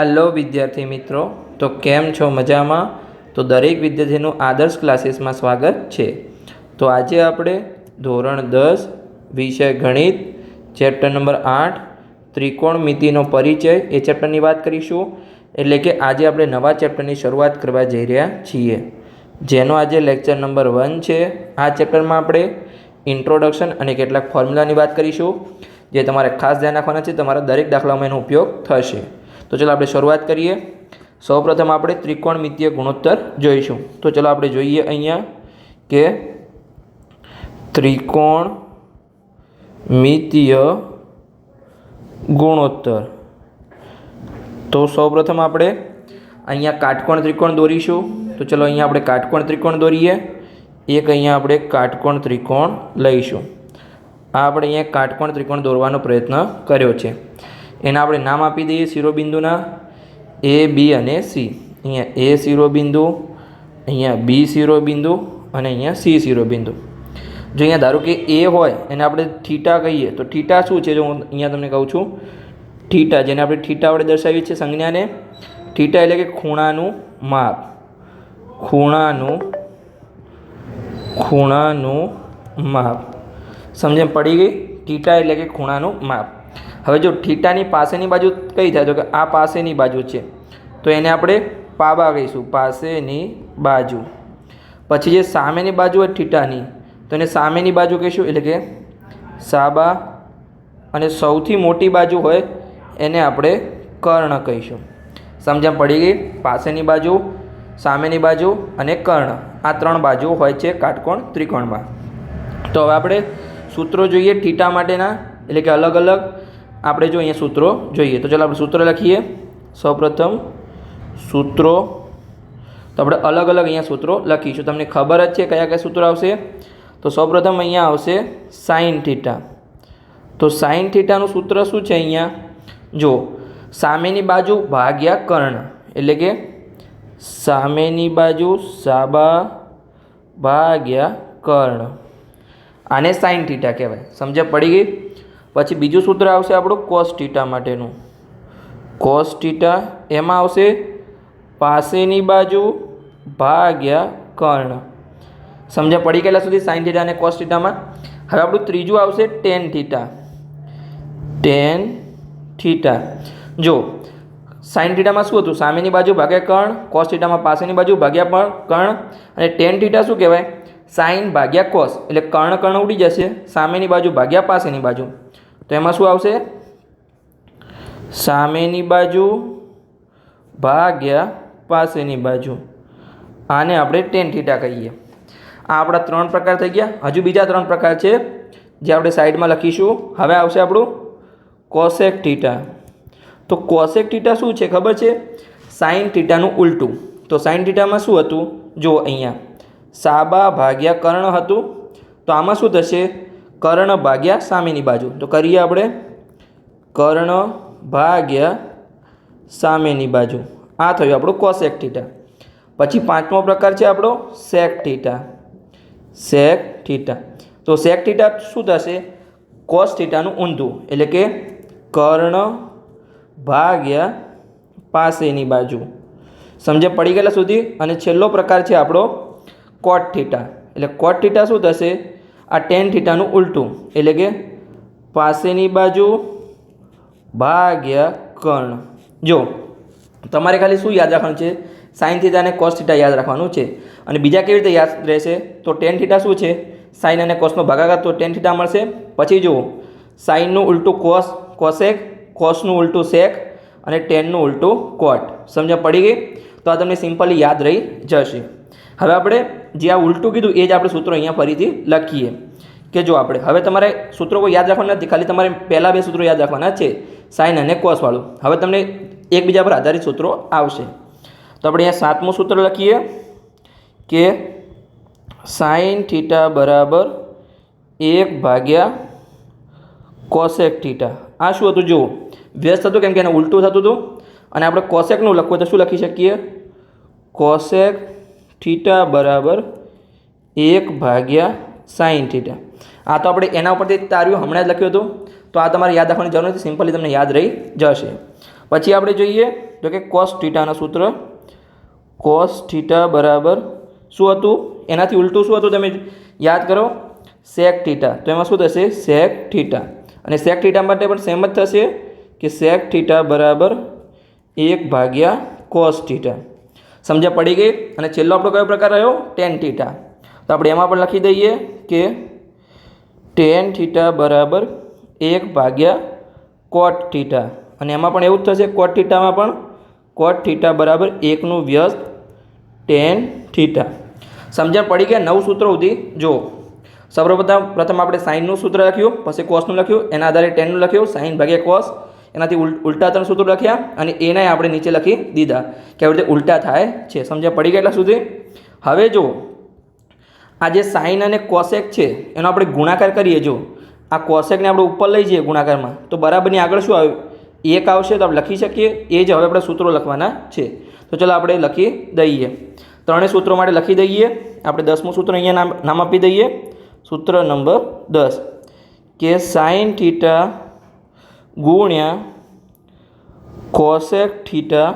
Hello વિદ્યાર્થી મિત્રો. તો કેમ છો? મજામાં? તો દરેક વિદ્યાર્થીનું આદર્શ ક્લાસીસમાં સ્વાગત છે. તો આજે આપણે ધોરણ દસ, વિષય ગણિત, ચેપ્ટર નંબર આઠ ત્રિકોણમિતિનો પરિચય એ ચેપ્ટરની વાત કરીશું. એટલે કે આજે આપણે નવા ચેપ્ટરની શરૂઆત કરવા જઈ રહ્યા છીએ. જેનો આજે લેક્ચર નંબર વન છે. આ ચેપ્ટરમાં આપણે ઇન્ટ્રોડક્શન અને કેટલાક ફોર્મ્યુલાની વાત કરીશું. જે તમારે ખાસ ધ્યાન રાખવાના છે. તમારા દરેક દાખલામાં એનો ઉપયોગ થશે. તો ચલો આપણે શરૂઆત કરીએ. સૌપ્રથમ આપણે ત્રિકોણમિતીય ગુણોત્તર જોઈશું. તો ચલો આપણે જોઈએ અહીંયા કે ત્રિકોણ ત્રિકોણમિતીય ગુણોત્તર. તો સૌપ્રથમ આપણે અહીંયા કાટકોણ ત્રિકોણ દોરીશું. તો ચલો અહીંયા આપણે કાટકોણ ત્રિકોણ દોરીએ. એક અહીંયા આપણે કાટકોણ ત્રિકોણ લઈશું. આ આપણે અહીંયા કાટકોણ ત્રિકોણ દોરવાનો પ્રયત્ન કર્યો છે. એના આપણે નામ આપી દઈએ શિરોબિંદુના એ, બી અને સી. અહીંયા એ શિરોબિંદુ, અહીંયા બી શિરોબિંદુ અને અહીંયા સી શિરોબિંદુ. જો અહીંયા ધારો કે એ હોય, એને આપણે થીટા કહીએ, તો થીટા શું છે? જો હું અહીંયા તમને કહું છું, થીટા, જેને આપણે થીટા વડે દર્શાવીએ છીએ સંજ્ઞાને, થીટા એટલે કે ખૂણાનું માપ. ખૂણાનું ખૂણાનું માપ. સમજણ પડી ગઈ? થીટા એટલે કે ખૂણાનું માપ. હવે જો થીટાની પાસેની બાજુ કઈ થાય? તો કે આ પાસેની બાજુ છે. તો એને આપણે પાબા કહીશું, પાસેની બાજુ. પછી જે સામેની બાજુ હોય થીટાની, તો એને સામેની બાજુ કહીશું, એટલે કે સાબા. અને સૌથી મોટી બાજુ હોય એને આપણે કર્ણ કહીશું. સમજણ પડી ગઈ? પાસેની બાજુ, સામેની બાજુ અને કર્ણ. આ ત્રણ બાજુ હોય છે કાટકોણ ત્રિકોણમાં. તો હવે આપણે સૂત્રો જોઈએ થીટા માટેના, એટલે કે અલગ અલગ આપણે જો અહીંયા સૂત્રો જોઈએ, તો ચાલો આપણે સૂત્ર લખીએ. સૌપ્રથમ સૂત્રો, તો આપણે અલગ અલગ અહીંયા સૂત્રો લખીશું. તમને ખબર જ છે કયા કયા સૂત્રો આવશે? તો સૌપ્રથમ અહીંયા આવશે સાઇન થીટા. તો સાઇન થીટાનું સૂત્ર શું છે અહીંયા? જો, સામેની બાજુ ભાગ્યા કર્ણ, એટલે કે સામેની બાજુ સાબા ભાગ્યા કર્ણ. આને સાઇન થીટા કહેવાય. સમજ્યા પડી ગઈ? પછી બીજું સૂત્ર આવશે આપણું કોસ ટીટા માટેનું. કોસ એમાં આવશે પાસેની બાજુ ભાગ્યા કર્ણ. સમજ્યા? પડી ગયેલા સુધી સાઇન થીટા અને કોસ હવે આપણું ત્રીજું આવશે ટેન થીટા ટેન થીટા જો સાઇન થીટામાં શું હતું? સામેની બાજુ ભાગ્યા કર્ણ કોસ પાસેની બાજુ ભાગ્યા પણ કર્ણ, અને ટેન થીટા શું કહેવાય? સાઇન ભાગ્યા કોસ એટલે કર્ણ કર્ણ ઉડી જશે, સામેની બાજુ ભાગ્યા પાસેની બાજુ. તો એમાં શું આવશે? સામેની બાજુ ભાગ્યા પાસેની બાજુ. આને આપણે ટેન થીટા કહીએ. આ આપણા ત્રણ પ્રકાર થઈ ગયા. હજુ બીજા ત્રણ પ્રકાર છે, જે આપણે સાઈડમાં લખીશું. હવે આવશે આપણું કોસેક થીટા તો કોસેક થીટા શું છે ખબર છે? સાઇન થીટાનું ઉલટું. તો સાઇન થીટામાં શું હતું? જો અહીંયા. સાબા ભાગ્યા કર્ણ હતું. તો આમાં શું થશે? કર્ણ ભાગ્યા સામેની બાજુ. તો કરીએ આપણે. કર્ણ ભાગ્યા સામેની બાજુ. આ થયું આપણું કોસેક થીટા પછી પાંચમો પ્રકાર છે આપણો સેક થીટા સેક થીટા તો સેક થીટા શું થશે? કોસ થીટાનું ઊંધું. એટલે કે કર્ણ ભાગ્યા પાસેની બાજુ. સમજે? પડી ગયેલા સુધી. અને છેલ્લો પ્રકાર છે આપણો કોટ થીટા એટલે કોટ થીટા શું થશે? આ ટેન થીટાનું ઉલટું. એટલે કે પાસેની બાજુ ભાગ્યા કર્ણ. જો, તમારે ખાલી શું યાદ રાખવાનું છે? સાઇન થીટા અને કોસ થીટા યાદ રાખવાનું છે. અને બીજા કેવી રીતે યાદ રહેશે? તો ટેન થીટા શું છે? સાઇન અને કોસનો ભાગાકાર તો ટેન થીટા મળશે. પછી જુઓ સાઇનનું ઉલટું કોસ કોસેક કોસનું ઉલટું સેક અને ટેનનું ઉલટું કોટ સમજ પડી ગઈ? તો આ તમને સિમ્પલી યાદ રહી જશે. હવે આપણે જે આ ઉલટું કીધું એ જ આપણે સૂત્રો અહીંયા ફરીથી લખીએ કે જો આપણે, હવે તમારે સૂત્રો કોઈ યાદ રાખવાના નથી, ખાલી તમારે પહેલાં બે સૂત્રો યાદ રાખવાના છે સાઇન અને કોસવાળું હવે તમને એકબીજા પર આધારિત સૂત્રો આવશે. તો આપણે અહીંયા સાતમું સૂત્ર લખીએ કે સાઇન થીટા બરાબર એક ભાગ્યા કોસેક થીટા આ શું હતું, જુઓ. વ્યસ્ત હતું કેમ કે એને ઉલટું થતું હતું. અને આપણે કોસેકનું લખવું તો શું લખી શકીએ? કોસેક થીટા બરાબર એક ભાગ્યા સાઈન થીટા આ તો આપણે એના ઉપરથી તાર્યું, હમણાં જ લખ્યું હતું. તો આ તમારે યાદ રાખવાની જરૂર નથી સિમ્પલી તમને યાદ રહી જશે. પછી આપણે જોઈએ, તો કે કોસ થીટાનું સૂત્ર. કોસ થીટા બરાબર શું હતું? એનાથી ઉલટું શું હતું તમે યાદ કરો? સેક થીટા તો એમાં શું થશે? સેક થીટા અને સેક થીટા માટે પણ સેમ જ થશે કે સેક થીટા બરાબર એક ભાગ્યા કોસ થીટા સમજ્યા પડી ગઈ અને છેલ્લો આપણો કયો પ્રકાર રહ્યો? ટેન થીટા તો આપણે એમાં પણ લખી દઈએ કે ટેન થીટા બરાબર એક ભાગ્યા કોટ થીટા અને એમાં પણ એવું જ થશે કોટ થીટામાં પણ કોટ થીટા બરાબર એકનું વ્યસ્ત ટેન થીટા સમજણ પડી ગયા નવ સૂત્રો સુધી. જો સર્વપ્રથમ પ્રથમ આપણે સાઇનનું સૂત્ર લખ્યું, પછી કોસનું લખ્યું, એના આધારે ટેનનું લખ્યું સાઇન ભાગ્યા કોસ એનાથી ઉલ, ઉલટા ત્રણ સૂત્રો લખ્યા અને એનાય આપણે નીચે લખી દીધા. કે આવી રીતે ઉલટા થાય છે. સમજ્યા? પડી ગયા એટલા સુધી? હવે જો આ જે સાઇન અને કોસેક છે, એનો આપણે ગુણાકાર કરીએ જો આ કોસેકને આપણે ઉપર લઈ જઈએ ગુણાકારમાં. તો બરાબરની આગળ શું આવ્યું? એક આવશે તો આપણે લખી શકીએ. એ જ હવે આપણે સૂત્રો લખવાના છે. તો ચલો આપણે લખી દઈએ. ત્રણેય સૂત્રો માટે લખી દઈએ. આપણે દસમું સૂત્ર અહીંયા નામ નામ આપી દઈએ. સૂત્ર નંબર દસ. કે સાઇન થીટા ગુણ્યા કોસેક થીટા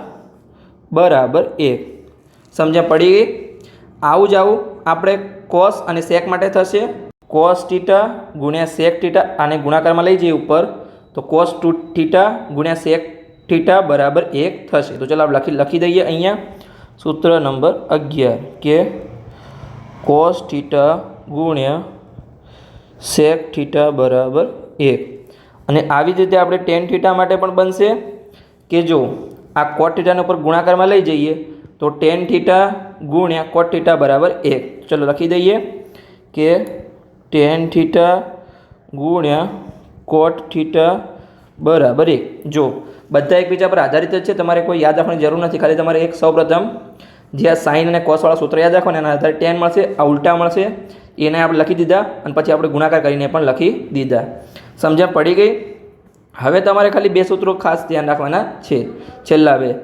બરાબર એક. સમજ્યા પડી ગઈ? આવું જ આવું આપણે કોસ અને સેક માટે થશે. કોસ ટીટા ગુણ્યા સેક ટીટા આને ગુણાકારમાં લઈ જઈએ ઉપર. તો કોસ ટુ ટીટા ગુણ્યા સેક ટીટા બરાબર એક થશે. તો ચાલો આપણે લખી લખી દઈએ અહીંયા. સૂત્ર નંબર અગિયાર કે કોસ ટીટા ગુણ્યા સેક ટીટા બરાબર એક. અને આવી જ રીતે આપણે ટેન થીટા માટે પણ બનશે કે જો આ કોટ થીટાને ઉપર ગુણાકારમાં લઈ જઈએ તો ટેન થીટા ગુણ્યા કોટ થીટા બરાબર એક. ચલો લખી દઈએ કે ટેન થીટા ગુણ્યા કોટ થીટા બરાબર એક. જો બધા એકબીજા પર આધારિત જ છે, તમારે કોઈ યાદ રાખવાની જરૂર નથી. ખાલી તમારે એક સૌપ્રથમ જે આ સાઇન અને કોસવાળા સૂત્ર યાદ રાખવાના, એના આધારે ટેન મળશે, આ ઉલટા મળશે. એને આપણે લખી દીધા અને પછી આપણે ગુણાકાર કરીને પણ લખી દીધા. સમજણ પડી ગઈ? હવે તમારે ખાલી બે સૂત્રો ખાસ ધ્યાન રાખવાના છે. છેલ્લા બે.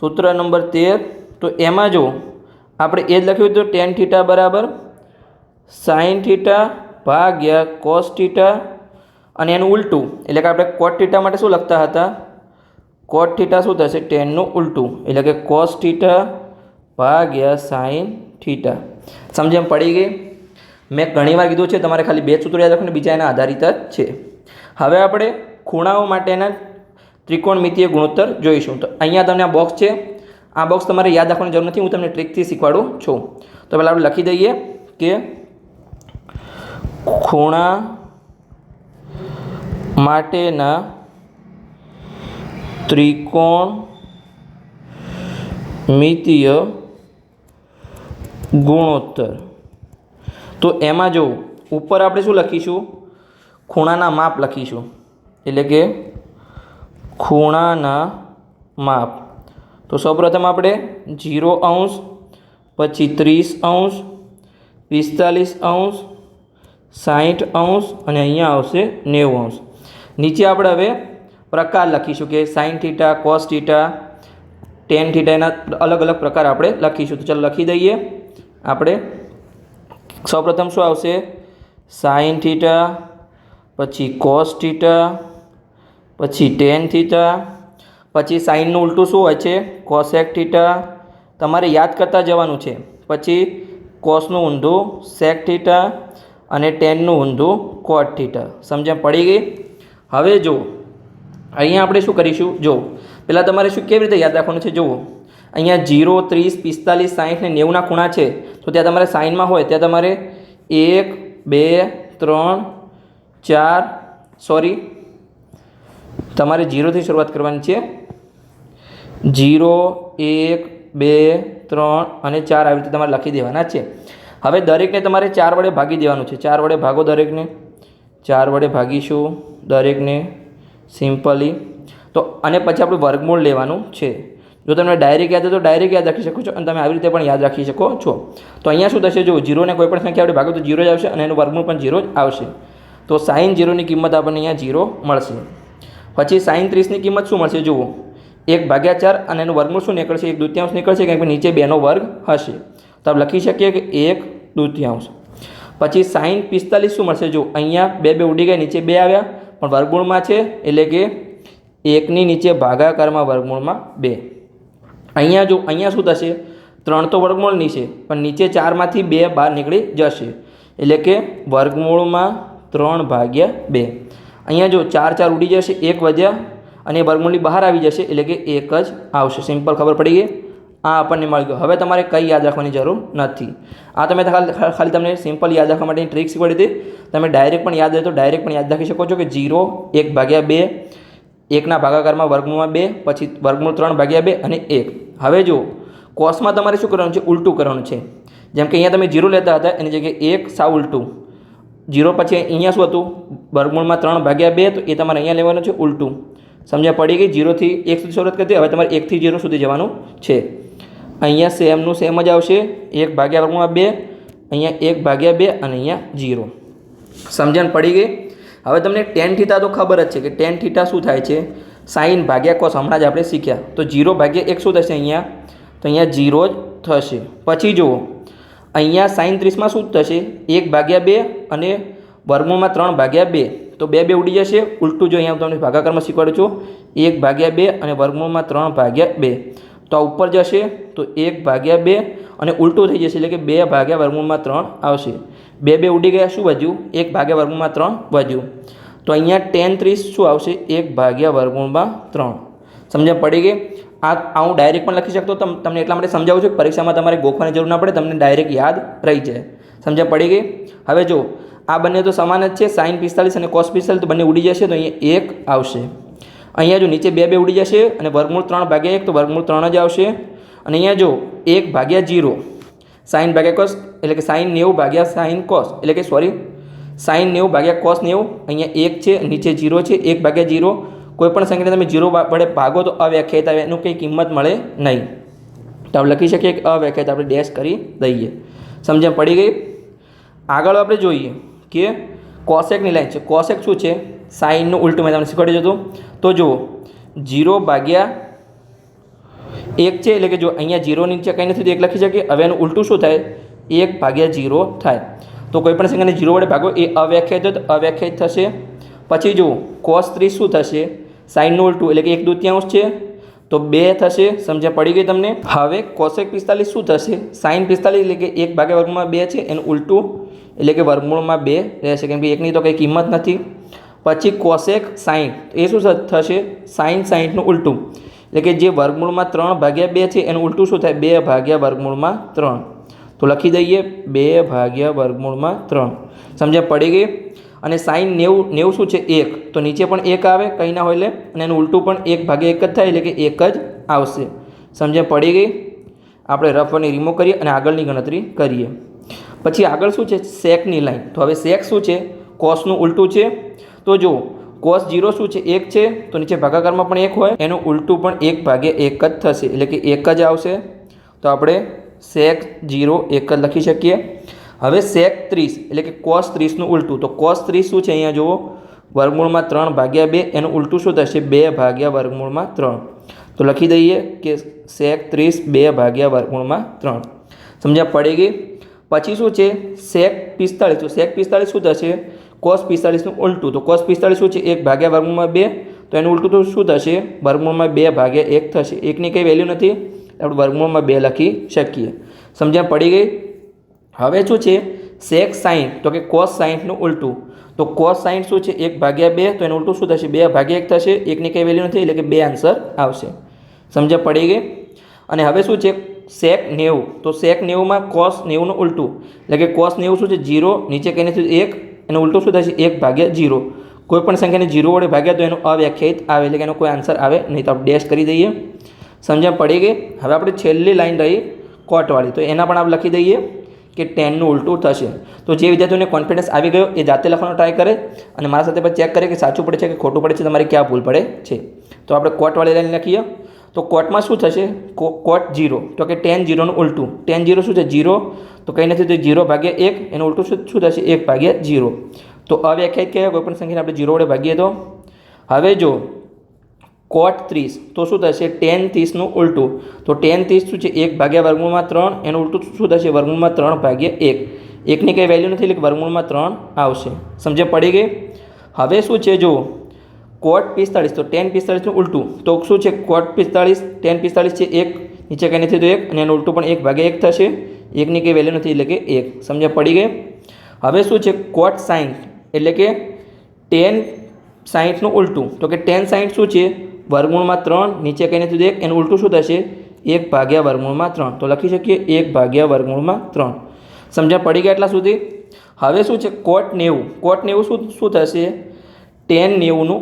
સૂત્ર નંબર તેર. તો એમાં જો આપણે એ જ લખ્યું હતું ટેન થીટા બરાબર સાઇન થીટા ભાગ્યા કોસ થીટા અને એનું ઉલટું. એટલે કે આપણે કોટ થીટા માટે શું લખતા હતા? કોટ થીટા શું થશે? ટેનનું ઉલટું. એટલે કે કોસ થીટા ભાગ્યા સાઇન થીટા. સમજણ પડી ગઈ? મેં ઘણીવાર કીધું છે, તમારે ખાલી બે સૂત્રો યાદ રાખો બીજા એના આધારિત જ છે. હવે આપણે ખૂણાઓ માટેના ત્રિકોણમિતીય ગુણોત્તર જોઈશું. તો અહીંયા તમને આ બોક્સ છે. આ બોક્સ તમારે યાદ રાખવાની જરૂર નથી. હું તમને ટ્રીકથી શીખવાડું છું. તો પહેલાં આપણે લખી દઈએ કે ખૂણા માટેના ત્રિકોણ મિતીય ગુણોત્તર. તો એમાં જો ઉપર આપણે શું લખીશું? ખૂણાના માપ લખીશું. એટલે કે ખૂણાના માપ. તો સૌપ્રથમ આપણે જીરો અંશ, પછી ત્રીસ અંશ, પિસ્તાલીસ અંશ સાહીઠ અંશ અને અહીંયા આવશે નેવું અંશ. નીચે આપણે હવે પ્રકાર લખીશું કે sine theta, cos theta, tan theta, એના અલગ અલગ પ્રકાર આપણે લખીશું. તો ચાલો લખી દઈએ. આપણે સૌપ્રથમ શું આવશે? સાઇન થીટા પછી કોસ થીટા પછી ટેન થીટા પછી સાઇનનું ઉલટું શું હોય છે? કોસેક થીટા તમારે યાદ કરતા જવાનું છે. પછી કોસનું ઊંધું સેક થીટા અને ટેનનું ઊંધું કોટ થીટા સમજણ પડી ગઈ? હવે જો અહીંયા આપણે શું કરીશું? જો પહેલાં તમારે શું કેવી રીતે યાદ રાખવાનું છે? જુઓ. અહીંયા જીરો ત્રીસ, પિસ્તાલીસ સાઠ ને નેવુંના ખૂણા છે. તો ત્યાં તમારે સાઇનમાં હોય. ત્યાં તમારે એક, બે, ત્રણ ચાર સોરી તમારે જીરોથી શરૂઆત કરવાની છે. જીરો એક, બે, ત્રણ અને ચાર આવી રીતે તમારે લખી દેવાના છે. હવે દરેકને તમારે ચાર વડે ભાગી દેવાનું છે. ચાર વડે ભાગો દરેકને. ચાર વડે ભાગીશું દરેકને સિમ્પલી. તો અને પછી આપણે વર્ગમૂળ લેવાનું છે. જો તમને ડાયરેક્ટ યાદ હોય તો ડાયરેક્ટ યાદ રાખી શકો છો અને તમે આવી રીતે પણ યાદ રાખી શકો છો. તો અહીંયા શું થશે? જો જીરોને કોઈ પણ સંખ્યા આપણે ભાગો તો જીરો જ આવશે અને એનું વર્ગમૂળ પણ જીરો જ આવશે. તો સાઇન જીરોની કિંમત આપણને અહીંયા જીરો મળશે. પછી સાઇન ત્રીસની કિંમત શું મળશે? જુઓ. એક ભાગ્યા ચાર અને એનું વર્ગમૂળ શું નીકળશે? એક દૃત્યાંશ નીકળશે કે નીચે બેનો વર્ગ હશે. તો આપણે લખી શકીએ કે એક દૃત્યાંશ. પછી સાઇન પિસ્તાલીસ શું મળશે? જો અહીંયા બે બે ઉડી ગયા, નીચે બે આવ્યા, પણ વર્ગમૂળમાં છે એટલે કે એકની નીચે ભાગાકારમાં વર્ગમૂળમાં બે. અહીંયા જો, અહીંયા શું થશે? ત્રણ તો વર્ગમૂળની છે, પણ નીચે ચારમાંથી બે બહાર નીકળી જશે. એટલે કે વર્ગમૂળમાં ત્રણ ભાગ્યા બે. અહીંયા જો ચાર ચાર ઉડી જશે, એક વધ્યા અને વર્ગમૂળની બહાર આવી જશે, એટલે કે એક જ આવશે. સિમ્પલ ખબર પડી ગઈ? આ આપણને મળી ગયો. હવે તમારે કંઈ યાદ રાખવાની જરૂર નથી. આ તમે ખાલી તમને સિમ્પલ યાદ રાખવા માટેની ટ્રીક શીખવાડી હતી. તમે ડાયરેક્ટ પણ યાદ રહે તો ડાયરેક્ટ પણ યાદ રાખી શકો છો કે જીરો એક ભાગ્યા બે, એકના ભાગાકારમાં વર્ગમૂળમાં બે, પછી વર્ગમૂળ ત્રણ ભાગ્યા બે અને એક. હવે જો કોસમાં તમારે શું કરવાનું છે? ઉલટું કરવાનું છે. જેમ કે અહીંયા તમે જીરો લેતા હતા, એની જગ્યાએ એક, સાવ ઉલટું. જીરો પછી અહીંયા શું હતું? વર્ગમૂળમાં ત્રણ ભાગ્યા બે, તો એ તમારે અહીંયા લેવાનું છે ઉલટું. સમજ્યા પડી ગઈ? જીરોથી એક સુધી શરૂઆત કરી હવે તમારે એકથી જીરો સુધી જવાનું છે. અહીંયા સેમનું સેમ જ આવશે. એક ભાગ્યા વર્ગમાં બે, અહીંયા એક ભાગ્યા બે અને અહીંયા જીરો. સમજણ પડી ગઈ? હવે તમને ટેન થીટા તો ખબર જ છે કે ટેન થીટા શું થાય છે? સાઈન ભાગ્યા કોસ હમણાં જ આપણે શીખ્યા. તો જીરો ભાગ્યા એક શું થશે અહીંયા? તો અહીંયા જીરો જ થશે. પછી જુઓ. અહીંયા સાઈન ત્રીસમાં શું થશે? એક ભાગ્યા બે અને વર્ગમૂળમાં ત્રણ ભાગ્યા બે. તો બે બે ઉડી જશે. ઉલટું જો અહીંયા હું તમને ભાગાકારમાં શીખવાડું છું. એક ભાગ્યા બે અને વર્ગમૂળમાં ત્રણ ભાગ્યા બે. તો આ ઉપર જશે. તો એક ભાગ્યા બે અને ઉલટું થઈ જશે. એટલે કે બે ભાગ્યા વર્ગમૂળમાં ત્રણ આવશે. બે બે ઉડી ગયા શું વધ્યું? એક ભાગ્યા વર્ગમૂળમાં ત્રણ વધ્યું. તો અહીંયા ટેન ત્રીસ શું આવશે? એક ભાગ્યા વર્ગમૂળમાં ત્રણ. સમજણ પડી ગઈ? આ આ હું ડાયરેક્ટ પણ લખી શકતો તમને એટલા માટે સમજાવું છું કે પરીક્ષામાં તમારે ગોખવાની જરૂર ના પડે, તમને ડાયરેક્ટ યાદ રહી જાય. સમજણ પડી ગઈ? હવે જો આ બંને તો સમાન જ છે, સાઈન પિસ્તાલીસ અને કોસ પિસ્તાલીસ તો બંને ઉડી જશે, તો અહીંયા એક આવશે. અહીંયા જો નીચે બે બે ઉડી જશે અને વર્ગમૂળ ત્રણ ભાગ્યા એક, તો વર્ગમૂળ ત્રણ જ આવશે. અને અહીંયા જો એક ભાગ્યા જીરો, સાઈન ભાગ્યા કોસ એટલે કે સાઈન નેવું ભાગ્યા સાઈન કોસ એટલે કે સોરી સાઈન નેવું ભાગ્યા કોસ નેવું, અહીંયા એક છે, નીચે જીરો છે, એક ભાગ્યા જીરો કોઈ પણ સંખ્યાને તમે જીરો વડે ભાગો તો અવ્યાખ્યાયિત આવે, એનું કંઈ કિંમત મળે નહીં. તો આપણે લખી શકીએ કે અવ્યાખ્યાયિત આપણે ડેશ કરી દઈએ. સમજણ પડી ગઈ? આગળ આપણે જોઈએ કે કોસેકની લાઈન છે. કોસેક શું છે? સાઈનનું ઉલટું મેં તમને શીખવાડી જતું તો જુઓ, જીરો ભાગ્યા એક છે, એટલે કે જો અહીંયા જીરો નીચે કંઈ નથી એક લખી શકીએ. હવે એનું ઉલટું શું થાય? એક ભાગ્યા જીરો થાય. તો કોઈ પણ સંખ્યાને જીરો વડે ભાગો, એ અવ્યાખ્યાયિત અવ્યાખ્યાયિત થશે. પછી જુઓ કોસ ત્રીસ શું થશે? સાઈનનું ઉલટું એટલે કે એક દૂતિયાંશ છે. તો બે થશે સમજ્યા પડી ગઈ તમને? હવે કોસેક પિસ્તાલીસ શું થશે? સાઈન પિસ્તાલીસ એટલે કે એક ભાગે વર્ગમાં બે છે, એનું ઉલટું એટલે કે વર્ગમૂળમાં બે રહેશે. કેમ કે એકની તો કંઈ કિંમત નથી. પછી કોસેક સાઈઠ એ શું થશે? સાઈન સાઈઠનું ઉલટું. એટલે કે જે વર્ગમૂળમાં ત્રણ ભાગ્યા બે છે, એનું ઉલટું શું થાય? બે ભાગ્યા વર્ગમૂળમાં ત્રણ. તો લખી દઈએ, બે ભાગ્યા વર્ગમૂળમાં ત્રણ. સમજ્યા પડી ગઈ? અને સાઈન નેવું નેવું શું છે? એક. તો નીચે પણ એક આવે, કંઈ ના હોય એટલે. અને એનું ઉલટું પણ એક ભાગે એક જ થાય એટલે કે એક જ આવશે. સમજે પડી ગઈ? આપણે રફની રિમૂવ કરીએ અને આગળની ગણતરી કરીએ. પછી આગળ શું છે? સેકની લાઈન. તો હવે સેક શું છે? કોસનું ઉલટું છે. તો જો કોસ જીરો શું છે? એક છે. તો નીચે ભાગાકારમાં પણ એક હોય. એનું ઉલટું પણ એક ભાગે એક જ થશે એટલે કે એક જ આવશે. તો આપણે સેક જીરો એક જ લખી શકીએ. હવે સેક ત્રીસ, એટલે કે કોસ ત્રીસનું ઉલટું. તો કોસ ત્રીસ શું છે અહીંયા જુઓ? વર્ગમૂળમાં ત્રણ ભાગ્યા બે, એનું ઉલટું શું થશે? બે ભાગ્યા વર્ગમૂળમાં ત્રણ. તો લખી દઈએ કે સેક ત્રીસ બે ભાગ્યા વર્ગમૂળમાં ત્રણ. સમજ્યા? પડી ગઈ? પછી શું છે? સેક પિસ્તાળીસ. તો સેક પિસ્તાળીસ શું થશે? કોસ પિસ્તાળીસનું ઉલટું. તો કોસ પિસ્તાળીસ શું છે? એક ભાગ્યા વર્ગમૂળમાં બે. તો એનું ઉલટું તો શું થશે? વર્ગમૂળમાં બે ભાગ્યા એક થશે. એકની કંઈ વેલ્યુ નથી? આપણે વર્ગમૂળમાં બે લખી શકીએ. સમજ્યા? પડી ગઈ? હવે શું છે? સેક સાઈઠ, તો કે કોસ સાઈઠનું ઉલટું. તો કોસ સાઈઠ શું છે? એક ભાગ્યા બે, તો એનું ઉલટું શું થશે? બે ભાગ્યા એક થશે. એકની કંઈ વેલ્યુ નથી, એટલે કે બે આન્સર આવશે. સમજ્યા પડી ગઈ? અને હવે શું છે? સેક નેવું. તો સેક નેવુંમાં કોસ નેવુંનું ઉલટું. એટલે કે કોસ નેવું શું છે? જીરો નીચે કંઈ નથી, એક. એનું ઉલટું શું થશે? એક ભાગ્યા જીરો કોઈ પણ સંખ્યાને જીરો વડે ભાગ્યા તો એનું અવ્યાખ્યાયિત આવે, એટલે કે એનો કોઈ આન્સર આવે નહીં. તો આપણે ડેશ કરી દઈએ. સમજ્યા પડી ગઈ? હવે આપણે છેલ્લી લાઈન રહી કોટવાળી. તો એના પણ આપણે લખી દઈએ. કે ટેનનું ઉલટું થશે. તો જે વિદ્યાર્થીઓને કોન્ફિડન્સ આવી ગયો એ જાતે લખવાનો ટ્રાય કરે અને મારા સાથે પણ ચેક કરે કે સાચું પડે છે કે ખોટું પડે છે, તમારે ક્યાં ભૂલ પડે છે. તો આપણે કોટવાળી લાઈન લખીએ. તો કોટમાં શું થશે? કોટ જીરો તો કે ટેન જીરોનું ઉલટું. ટેન જીરો શું છે? જીરો તો કંઈ નથી તો જીરો ભાગ્યા એક. એનું ઉલટું શું શું થશે? એક ભાગ્યા જીરો તો અવ્યાખ્યાયિત કહેવાય કોઈ પણ સંખ્યાને આપણે જીરો વડે ભાગીએ તો? હવે જો કોટ ત્રીસ. તો શું થશે? ટેન ત્રીસનું ઉલટું. તો ટેન ત્રીસ શું છે? એક ભાગ્યા વર્ગમૂળમાં ત્રણ. એનું ઉલટું શું થશે? વર્ગમૂળમાં ત્રણ ભાગ્યા એક. એકની કંઈ વેલ્યુ નથી, એટલે વર્ગમૂળમાં ત્રણ આવશે. સમજે પડી ગઈ? હવે શું છે? જો કોટ પિસ્તાળીસ. તો ટેન પિસ્તાળીસનું ઉલટું. તો શું છે? કોટ પિસ્તાળીસ, ટેન પિસ્તાળીસ છે એક. નીચે કંઈ નથી તો એક. અને એનું ઉલટું પણ એક ભાગે એક થશે. એકની કંઈ વેલ્યુ નથી, એટલે કે એક. સમજ્યા પડી ગઈ? હવે શું છે? કોટ સાઇન્સ એટલે કે ટેન સાહીઠનું ઉલટું. તો કે ટેન સાહીઠ શું છે? વર્ગમૂળમાં ત્રણ, નીચે કહીને તું એક એનું ઉલટું શું થશે? એક ભાગ્યા વર્ગમૂળમાં ત્રણ. તો લખી શકીએ એક ભાગ્યા વર્ગમૂળમાં ત્રણ. સમજ્યા પડી ગયા એટલા સુધી? હવે શું છે? કોટ નેવું. કોટ નેવું શું શું થશે? ટેન નેવુંનું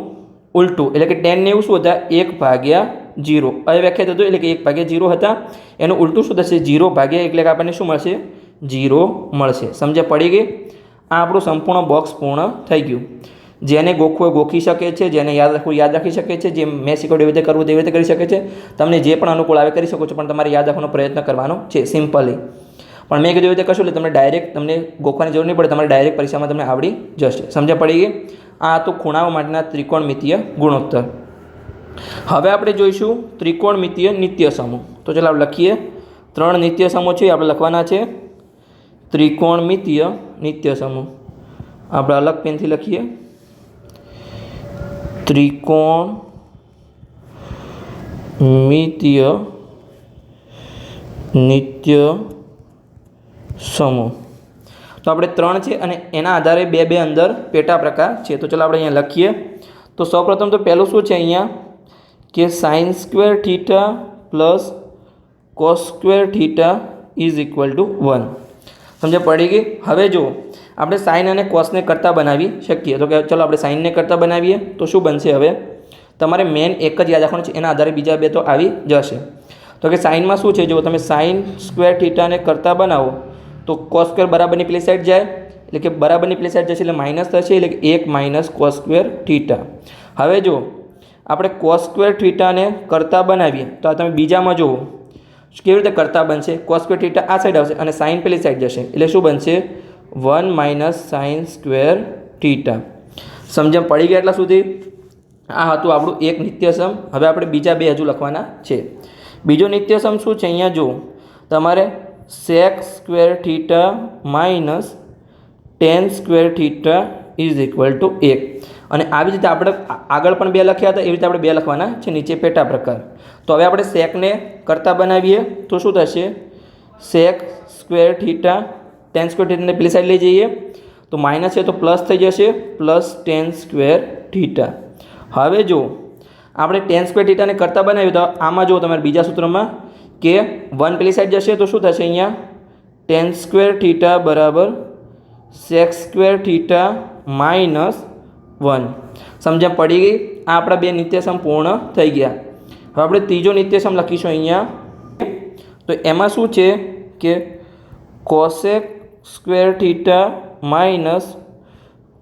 ઉલટું. એટલે કે ટેન નેવું શું હતા? એક ભાગ્યા જીરો. હવે વ્યાખ્યાત હતું એટલે કે એક ભાગ્યા જીરો હતા. એનું ઉલટું શું થશે? જીરો ભાગ્યા એટલે કે આપણને શું મળશે? જીરો મળશે. સમજ્યા પડી ગઈ? આ આપણું સંપૂર્ણ બોક્સ પૂર્ણ થઈ ગયું. જેને ગોખવું એ ગોખી શકે છે, જેને યાદ રાખવું, યાદ રાખી શકે છે, જે મેં શીખવાડ્યું એવી રીતે કરવું તેવી રીતે કરી શકે છે. તમને જે પણ અનુકૂળ આવે કરી શકો છો, પણ તમારે યાદ રાખવાનો પ્રયત્ન કરવાનો છે, સિમ્પલી. પણ મેં કીધું એવી રીતે કશું એટલે તમને ડાયરેક્ટ તમને ગોખવાની જરૂર નહીં પડે, તમારે ડાયરેક્ટ પરીક્ષામાં તમને આવડી જશે. સમજ્યા પડી? ગઈ આ હતું ખૂણાઓ માટેના ત્રિકોણમિતીય ગુણોત્તર. હવે આપણે જોઈશું ત્રિકોણમિતીય નિત્ય સમૂહ. તો ચાલો આપણે લખીએ. ત્રણ નિત્ય સમૂહ છે, આપણે લખવાના છે. ત્રિકોણમિતીય નિત્ય સમૂહ. આપણે અલગ પેનથી લખીએ. ત્રિકોણ મિતીય નિત્ય સમૂહ તો આપણે ત્રણ છે અને એના આધારે બે બે અંદર પેટા પ્રકાર છે. તો ચાલો આપણે અહીંયા લખીએ. તો સૌપ્રથમ તો પહેલું શું છે અહીંયા? કે sine square theta plus cos square theta is equal to one સમજે પડી ગઈ? હવે જુઓ. આપણે સાઇન અને કોસને કરતાં બનાવી શકીએ. તો કે ચલો આપણે સાઇનને કરતાં બનાવીએ. તો શું બનશે હવે? તમારે મેન એક જ યાદ રાખવાનું છે. એના આધારે બીજા બે તો આવી જશે. તો કે સાઇનમાં શું છે? જો તમે સાઇન સ્ક્વેર થીટાને કરતાં બનાવો, તો કોસ સ્ક્વેર બરાબરની પેલી સાઈડ જાય. એટલે કે બરાબરની પેલી સાઈડ જશે એટલે માઇનસ થશે, એટલે કે એક માઇનસ કોસ સ્ક્વેર થીટા. હવે જો આપણે કોસ સ્ક્વેર થીટાને કરતાં બનાવીએ. તો આ તમે બીજામાં જુઓ. કેવી રીતે કરતાં બનશે? કોસ સ્ક્વેર થીટા આ સાઈડ આવશે અને સાઇન પેલી સાઈડ જશે. એટલે શું બનશે? One minus sine square theta. સમજણ પડી ગયા એટલા સુધી આ હતું આપણું એક નિત્યસમ. હવે આપણે બીજા બે હજુ લખવાના છે. બીજો નિત્યસમ શું છે? અહીંયા જુઓ. તમારે sec square theta minus tan square theta is equal to એક. અને આવી રીતે આપણે આગળ પણ બે લખ્યા હતા. એવી રીતે આપણે બે લખવાના છે નીચે પેટા પ્રકાર. તો હવે આપણે સેકને કરતા બનાવીએ તો શું થશે? Sec square theta tan square થીટાને પેલી સાઈડ લઈ જઈએ. તો માઇનસ છે તો પ્લસ થઈ જશે પ્લસ ટેન સ્ક્વેર થીટા હવે જો આપણે ટેન સ્ક્વેર થીટાને કરતાં બનાવ્યું તો આમાં જુઓ તમારે બીજા સૂત્રમાં કે વન પેલી સાઈડ જશે તો શું થશે અહીંયા? ટેન સ્ક્વેર થીટા બરાબર sec square theta minus one સમજ્યા પડી ગઈ? આ આપણા બે નિત્યસમ પૂર્ણ થઈ ગયા. હવે આપણે ત્રીજો નિત્યસમ લખીશું અહીંયા. તો એમાં શું છે કે cosec square theta minus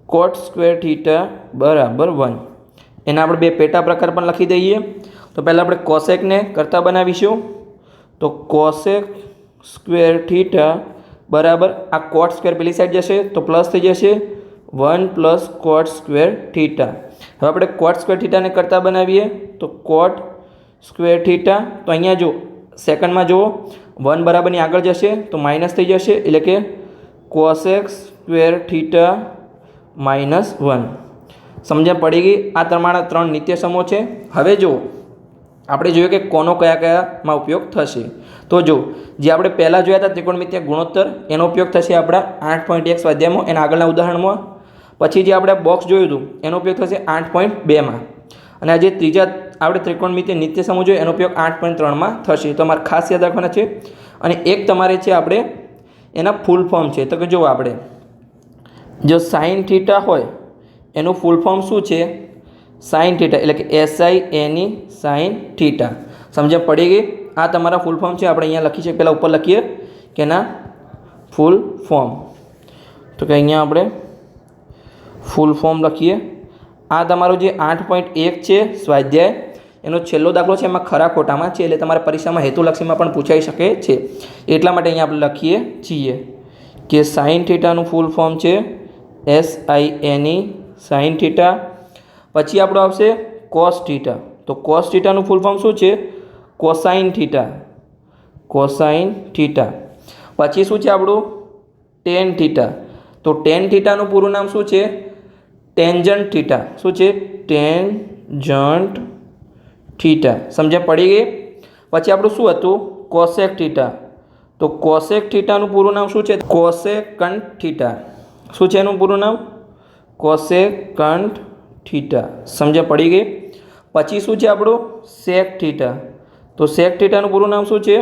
cot square theta બરાબર વન. એના આપણે બે પેટા પ્રકાર પણ લખી દઈએ. તો પહેલાં આપણે કોસેકને કરતા બનાવીશું. તો કોસેક સ્ક્વેર થીટા બરાબર આ કોટ સ્ક્વેર પેલી સાઈડ જશે તો પ્લસ થઈ જશે one plus cot square theta. હવે આપણે કોટ સ્ક્વેર થીટાને કરતા બનાવીએ. તો કોટ સ્ક્વેર થીટા, તો અહીંયા જો, સેકન્ડમાં જુઓ, વન બરાબરની આગળ જશે તો માઇનસ થઈ જશે. એટલે કે cosec square theta minus one સમજણ પડી ગઈ? આ તમારા ત્રણ નિત્ય સમૂહ છે. હવે જો આપણે જોયું કે કોનો કયા કયામાં ઉપયોગ થશે. તો જો જે આપણે પહેલાં જોયા હતા ત્રિકોણમિત્ય ગુણોત્તર, એનો ઉપયોગ થશે આપણા આઠ પોઈન્ટ એક સ્વાધ્યાયમાં, એના આગળના ઉદાહરણમાં. પછી જે આપણે બોક્સ જોયું હતું, એનો ઉપયોગ થશે આઠ પોઈન્ટ બેમાં અને આ જે ત્રીજા આપણે ત્રિકોણમિત્ય નિત્ય સમૂહ જોઈએ એનો ઉપયોગ આઠ પોઈન્ટ ત્રણમાં થશે. તો અમારે ખાસ યાદ રાખવાના છે. અને એક તમારે છે આપણે એના ફૂલ ફોર્મ છે. તો કે જુઓ આપણે જો સાઇન થીટા હોય, એનું ફૂલ ફોર્મ શું છે? સાઇન થીટા એટલે કે એસઆઈ એની સાઇન થીટા સમજણ પડી ગઈ? આ તમારા ફૂલ ફોર્મ છે. આપણે અહીંયા લખી છે. પહેલાં ઉપર લખીએ કે એના ફૂલ ફોર્મ તો કે અહીંયા આપણે ફૂલ ફોર્મ લખીએ. આ તમારું જે આઠ પોઈન્ટ એક છે સ્વાધ્યાય એનો છેલ્લો દાખલો છે એમાં ખરા ખોટામાં છે, એટલે તમારા પરીક્ષામાં હેતુલક્ષીમાં પણ પૂછાઈ શકે છે. એટલા માટે અહીંયા આપણે લખીએ છીએ કે સાઇન થીટાનું ફૂલ ફોર્મ છે, S I any sine theta. પછી આપણો આવશે કોસ થીટા. તો કોસ થીટાનું ફૂલ ફોર્મ શું છે? Cosine theta. Cosine theta. પછી શું છે આપણું? Tan theta. તો ટેન થીટાનું પૂરું નામ શું છે? Tangent theta. શું છે? ટેન જન્ટ થીટા સમજ્યા પડી ગઈ? પછી આપણું શું હતું? કોસેક થીટા તો કોસેક થીટાનું પૂરું નામ શું છે? કોસેકન્ટ થીટા શું છે એનું પૂરું નામ? કોસેકન્ટ થીટા સમજ્યા પડી ગઈ? પછી શું છે આપણું? સેક થીટા તો સેક થીટાનું પૂરું નામ શું છે?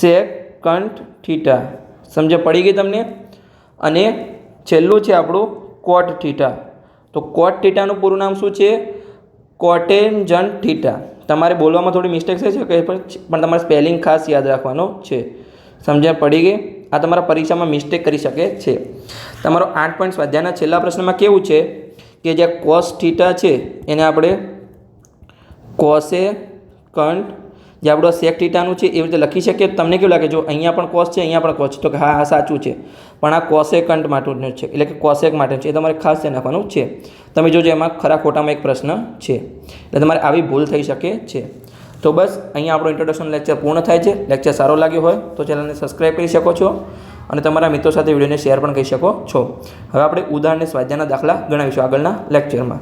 સેકન્ટ થીટા સમજ્યા પડી ગઈ તમને? અને છેલ્લું છે આપણું કોટ થીટા તો કોટ થીટાનું પૂરું નામ શું છે? Cotangent theta. તમારે બોલવામાં થોડી મિસ્ટેક થઈ શકે પણ તમારે સ્પેલિંગ ખાસ યાદ રાખવાનો છે. સમજણ પડી ગઈ? આ તમારા પરીક્ષામાં મિસ્ટેક કરી શકે છે. તમારો આઠ પોઈન્ટ સ્વાધ્યાયના છેલ્લા પ્રશ્નમાં કેવું છે? કે જે કોસ થીટા છે, એને આપણે કોસે કંટ જે આપણું સેક ટીટાનું છે, એવી રીતે લખી શકીએ તમને કેવું લાગે? જો અહીંયા પણ કોસ છે, અહીંયા પણ કોસ છે, તો કે હા હા સાચું છે. પણ આ કોસે કંટ માટેનું છે, એટલે કે કોસેક માટે છે, એ તમારે ખાસ ધ્યાન રાખવાનું છે. તમે જોજો, એમાં ખરા ખોટામાં એક પ્રશ્ન છે, એટલે તમારે આવી ભૂલ થઈ શકે છે. તો બસ, અહીંયા આપણો ઇન્ટ્રોડક્શન લેક્ચર પૂર્ણ થાય છે. લેક્ચર સારો લાગ્યો હોય, તો ચેનલને સબસ્ક્રાઈબ કરી શકો છો અને તમારા મિત્રો સાથે વિડીયોને શેર પણ કરી શકો છો. હવે આપણે ઉદાહરણને સ્વાધ્યાયના દાખલા ગણાવીશું આગળના લેક્ચરમાં